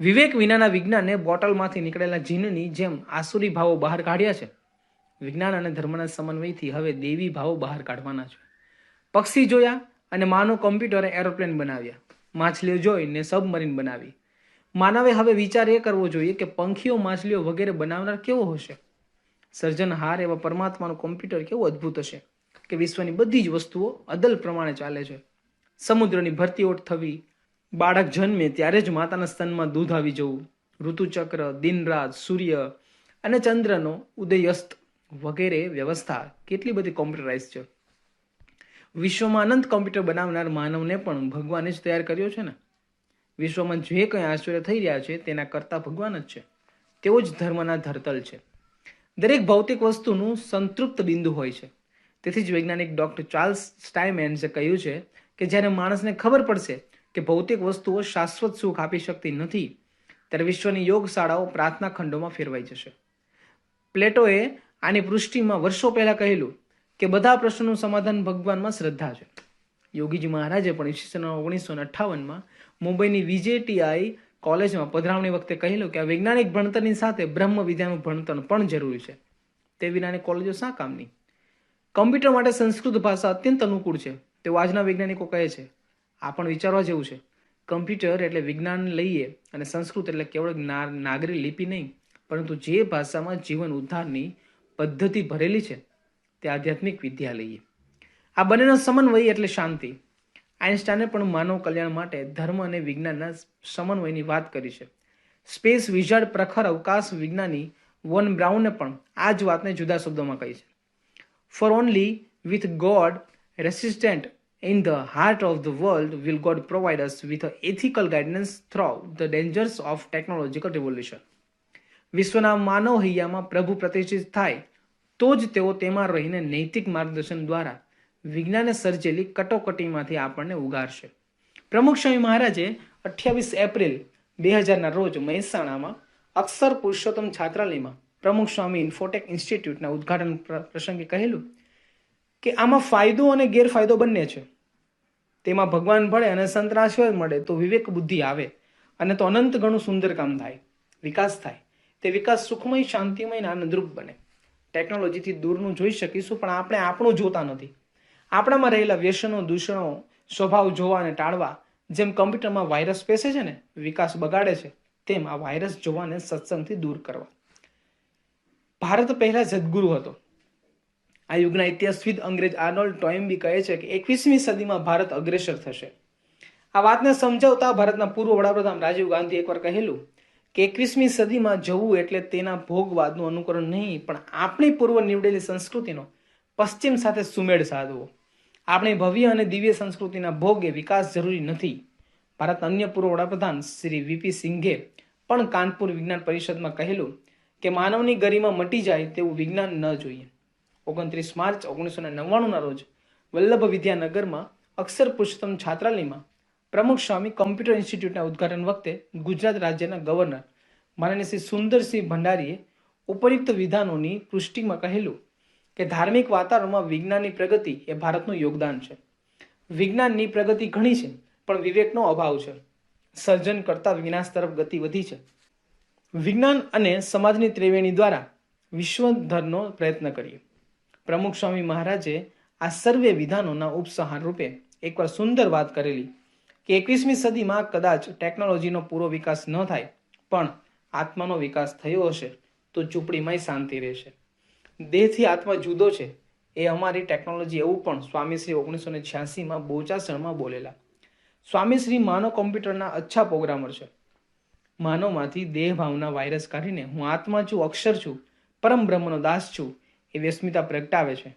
વિવેક વિનાના વિજ્ઞાને બોટલમાંથી નીકળેલા જીનની જેમ આસુરી ભાવો બહાર કાઢ્યા છે. વિજ્ઞાન અને ધર્મના સમન્વયથી હવે દેવી ભાવો બહાર કાઢવાના છે. પક્ષી જોયા અને માનવ કોમ્પ્યુટરે એરોપ્લેન બનાવ્યા. માછલીઓ જોઈને સબમરીન બનાવી. માનવે હવે વિચાર એ કરવો જોઈએ કે પંખીઓ માછલીઓ વગેરે બનાવનાર કેવો હશે? સર્જનહાર એવા પરમાત્માનું કોમ્પ્યુટર કેવું અદ્ભુત હશે કે વિશ્વની બધી જ વસ્તુઓ અદલ પ્રમાણે ચાલે છે. સમુદ્રની ભરતી ઓટ થવી બાળક જન્મે ત્યારે જ માતાના સ્તનમાં દૂધ આવી જવું. ઋતુચક્ર દિન રાત સૂર્ય અને ચંદ્રનો ઉદય અસ્ત વગેરે વ્યવસ્થા કેટલી બધી કોમ્પ્યુટરાઇઝ છે. વિશ્વમાં અનંત કોમ્પ્યુટર બનાવનાર માનવને પણ ભગવાને જ તૈયાર કર્યો છે ને? વિશ્વમાં જે કંઈ આશ્ચર્ય થઈ રહ્યા છે તેના કરતા ભગવાન જ છે. તેઓ જ ધર્મના ધરતલ છે. દરેક ભૌતિક વસ્તુનું સંતૃપ્ત બિંદુ હોય છે. તેથી જ વૈજ્ઞાનિક ડોક્ટર ચાર્લ્સ સ્ટાઇમેન્સે કહ્યું છે કે જ્યારે માણસને ખબર પડશે કે ભૌતિક વસ્તુઓ શાશ્વત સુખ આપી શકતી નથી, ત્યારે વિશ્વની યોગ શાળાઓ પ્રાર્થના ખંડોમાં ફેરવાઈ જશે. પ્લેટોએ આની પૃષ્ટિમાં વર્ષો પહેલા કહેલું કે બધા પ્રશ્નોનું સમાધાન ભગવાનમાં શ્રદ્ધા છે. યોગીજી મહારાજે પણ ઈસવીસન ઓગણીસો અઠ્ઠાવનમાં મુંબઈની વીજેટીઆઈ કોલેજમાં પધરાવણી વખતે કહેલું કે આ વૈજ્ઞાનિક ભણતરની સાથે બ્રહ્મ વિદ્યાનું ભણતર પણ જરૂરી છે. તે વિનાની કોલેજો શા કામની? કમ્પ્યુટર માટે સંસ્કૃત ભાષા અત્યંત અનુકૂળ છે. તેવું આજના વૈજ્ઞાનિકો કહે છે આ પણ વિચારવા જેવું છે. કમ્પ્યુટર એટલે વિજ્ઞાન લઈએ અને સંસ્કૃત એટલે કેવળ નાગરી લિપિ નહીં, પરંતુ જે ભાષામાં જીવન ઉદ્ધારની પદ્ધતિ ભરેલી છે, તે આધ્યાત્મિક વિદ્યા લઈએ. આ બંનેનો સમન્વય એટલે શાંતિ. આઇન્સ્ટાઈને પણ માનવ કલ્યાણ માટે ધર્મ અને વિજ્ઞાનના સમન્વયની વાત કરી છે. સ્પેસ વિઝાર્ડ પ્રખર અવકાશ વિજ્ઞાની વોન બ્રાઉને પણ આ જ વાતને જુદા શબ્દોમાં કહી છે. For only with God resistant in the heart of the world, will God provide us with ethical guidance through the dangers of technological revolution. વિશ્વના માનવ હૈયામાં પ્રભુ પ્રતિષ્ઠિત થાય, તો જ તેઓ તેમાં રહીને નૈતિક માર્ગદર્શન દ્વારા વિજ્ઞાને સર્જેલી કટોકટીમાંથી આપણને ઉગારશે પ્રમુખ સ્વામી મહારાજે અઠ્યાવીસ એપ્રિલ બે હજારના રોજ મહેસાણામાં અક્ષર પુરુષોત્તમ છાત્રાલયમાં પ્રમુખ સ્વામી ઇન્ફોટેક ઇન્સ્ટિટ્યૂટના ઉદ્ઘાટન પ્રસંગે કહેલું કે આમાં ફાયદો અને ગેરફાયદો બંને છે. તેમાં ભગવાન ભળે અને સંત આશીર્વાદ મળે તો વિવેક બુદ્ધિ આવે અને તો અનંત ઘણું સુંદર કામ થાય, વિકાસ થાય. તે વિકાસ સુખમય, શાંતિમય અને આનંદરૂપ બને. ટેકનોલોજીથી દૂરનું જોઈ શકીશું, પણ આપણે આપણું જોતા નથી. આપણામાં રહેલા વ્યસનો, દૂષણો, સ્વભાવ જોવા અને ટાળવા જેમ કમ્પ્યુટરમાં વાયરસ પેસે છે ને, વિકાસ બગાડે છે, તેમ આ વાયરસ જોવાને સત્સંગથી દૂર કરવા. ભારત પહેલા સદગુરુ હતો. આ યુગના ઇતિહાસવિદ અંગ્રેજ આર્નોલ્ડ ટોયમ્બી કહે છે કે એકવીસમી સદીમાં ભારત અગ્રેસર થશે. આ વાતને સમજાવતા ભારતના પૂર્વ વડાપ્રધાન રાજીવ ગાંધી એકવાર કહેલું કે એકવીસમી સદીમાં જવું એટલે તેના ભોગવાદનું અનુકરણ નહીં, પણ આપણી પૂર્વ નીવડેલી સંસ્કૃતિનો પશ્ચિમ સાથે સુમેળ સાધવો. આપણી ભવ્ય અને દિવ્ય સંસ્કૃતિના ભોગે વિકાસ જરૂરી નથી. ભારત અન્ય પૂર્વ વડાપ્રધાન શ્રી વીપી સિંઘે પણ કાનપુર વિજ્ઞાન પરિષદમાં કહેલું કે માનવની ગરિમા મટી જાય તેવું વિજ્ઞાન ન જોઈએ. ઓગણત્રીસ માર્ચ ઓગણીસો નવ્વાણુંના રોજ વલ્લભ વિદ્યાનગરમાં અક્ષર પુરુષોત્તમ છાત્રાલયમાં પ્રમુખ સ્વામી કોમ્પ્યુટર ઇન્સ્ટિટ્યૂટના ઉદ્ઘાટન વખતે ગુજરાત રાજ્યના ગવર્નર માનનીય શ્રી સુંદરસિંહ ભંડારીએ ઉપયુક્ત વિધાનોની પુષ્ટિમાં કહેલું કે ધાર્મિક વાતાવરણમાં વિજ્ઞાનની પ્રગતિ એ ભારતનું યોગદાન છે. વિજ્ઞાનની પ્રગતિ ઘણી છે, પણ વિવેકનો અભાવ છે. સર્જન કરતા વિનાશ તરફ ગતિ વધી છે. વિજ્ઞાન અને સમાજની ત્રિવેણી દ્વારા વિશ્વધરનો પ્રયત્ન કરીએ. પ્રમુખ સ્વામી મહારાજે આ સર્વે વિધાનોના ઉપસહાર રૂપે એકવાર સુંદર વાત કરેલી કે એકવીસમી સદીમાં કદાચ ટેકનોલોજીનો પૂરો વિકાસ ન થાય, પણ આત્માનો વિકાસ થયો હશે તો ચૂંપડીમાંય શાંતિ રહેશે. દેહથી આત્મા જુદો છે એ અમારી ટેકનોલોજી એવું પણ સ્વામીશ્રી ઓગણીસો ને છ્યાસીમાં બોચાસણમાં બોલેલા. સ્વામીશ્રી માનવ કોમ્પ્યુટરના અચ્છા પ્રોગ્રામર છે. માનવમાંથી દેહ ભાવના વાયરસ કાઢીને હું આત્મા છું, અક્ષર છું, પરમ બ્રહ્મનો દાસ છું એ વ્યસ્મિતા પ્રગટાવે છે.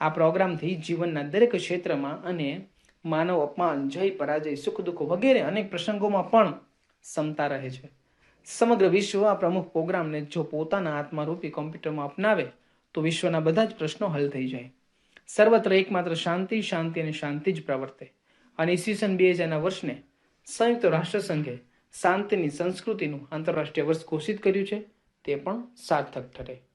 આ પ્રોગ્રામથી જીવનના દરેક ક્ષેત્રમાં અને માનવ અપમાન, જય, પરાજય, સુખ, દુઃખ વગેરે અનેક પ્રસંગોમાં પણ ક્ષમતા રહે છે. સમગ્ર વિશ્વ આ પ્રમુખ પ્રોગ્રામને જો પોતાના આત્મારૂપી કોમ્પ્યુટરમાં અપનાવે, તો વિશ્વના બધા જ પ્રશ્નો હલ થઈ જાય. સર્વત્ર એકમાત્ર શાંતિ શાંતિ અને શાંતિ જ પ્રવર્તે. અને ઈસવીસન બે હજારના વર્ષને સંયુક્ત રાષ્ટ્રસંઘે શાંતિની સંસ્કૃતિનું આંતરરાષ્ટ્રીય વર્ષ ઘોષિત કર્યું છે, તે પણ સાર્થક ઠરે.